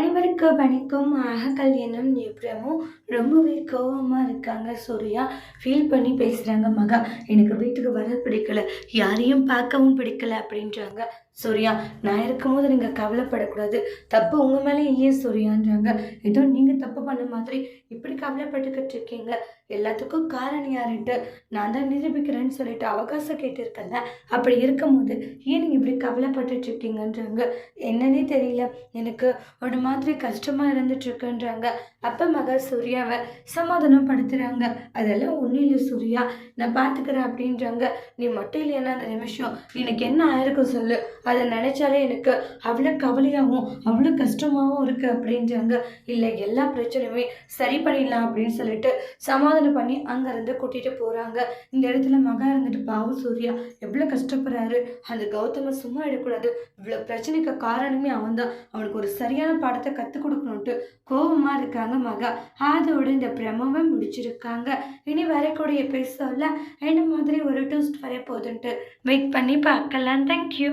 அனைவருக்கும் வணக்கம். ஆக கல்யாணம் எப்படியும் ரொம்பவே கோபமாக இருக்காங்க. சூர்யா ஃபீல் பண்ணி பேசுகிறாங்க மகா எனக்கு வீட்டுக்கு வர பிடிக்கல. யாரையும் பார்க்கவும் பிடிக்கல அப்படின்றாங்க. சூர்யா நான் இருக்கும்போது நீங்கள் கவலைப்படக்கூடாது. தப்பு உங்கள் மேலே இல்லையே சூர்யான்றாங்க? ஏதோ நீங்கள் தப்பு பண்ண மாதிரி இப்படி கவலைப்பட்டுக்கிட்டு இருக்கீங்க. எல்லாத்துக்கும் காரணம் யாருன்ட்டு நான் தான் நிரூபிக்கிறேன்னு சொல்லிட்டு அவகாசம் கேட்டிருக்கேன்ல அப்படி இருக்கும்போது ஏன் நீங்கள் இப்படி கவலைப்பட்டுட்டு இருக்கீங்கன்றாங்க? என்னன்னே தெரியல. எனக்கு ஒரு மாதிரி கஷ்டமாக இருந்துட்டுருக்குன்றாங்க. அப்போ மக சூர்யாவை சமாதானப்படுத்துகிறாங்க அதெல்லாம் ஒன்றும் இல்லை சூர்யா. நான் பார்த்துக்கிறேன் அப்படின்றாங்க. நீ மட்டும் இல்லைன்னா அந்த நிமிஷம்? எனக்கு என்ன ஆயிருக்கும் சொல்லு. அதை நினச்சாலே எனக்கு அவ்வளோ கவலையாகவும் அவ்வளோ கஷ்டமாகவும் இருக்குது அப்படின்றாங்க. இல்லை எல்லா பிரச்சனையுமே சரி பண்ணிடலாம் அப்படின்னு சொல்லிட்டு சமாதானம் பண்ணி அங்கேருந்து கூட்டிகிட்டு போகிறாங்க இந்த இடத்துல மகா இருந்துட்டு பாவம் சூர்யா எவ்வளோ கஷ்டப்படுறாரு. அந்த கௌதம சும்மா எடுக்கூடாது இவ்வளோ பிரச்சனைக்கு காரணமே அவன் தான் அவனுக்கு ஒரு சரியான பாடத்தை கற்றுக் கொடுக்கணுன்ட்டு கோபமாக இருக்காங்க மகா. அதோட இந்த பிரமவை முடிச்சிருக்காங்க. இனி வரக்கூடிய எபிசோடில் என்ன மாதிரி ஒரு டூஸ்ட் வர போகுதுன்ட்டு வெயிட் பண்ணி பார்க்கலாம். தேங்க்யூ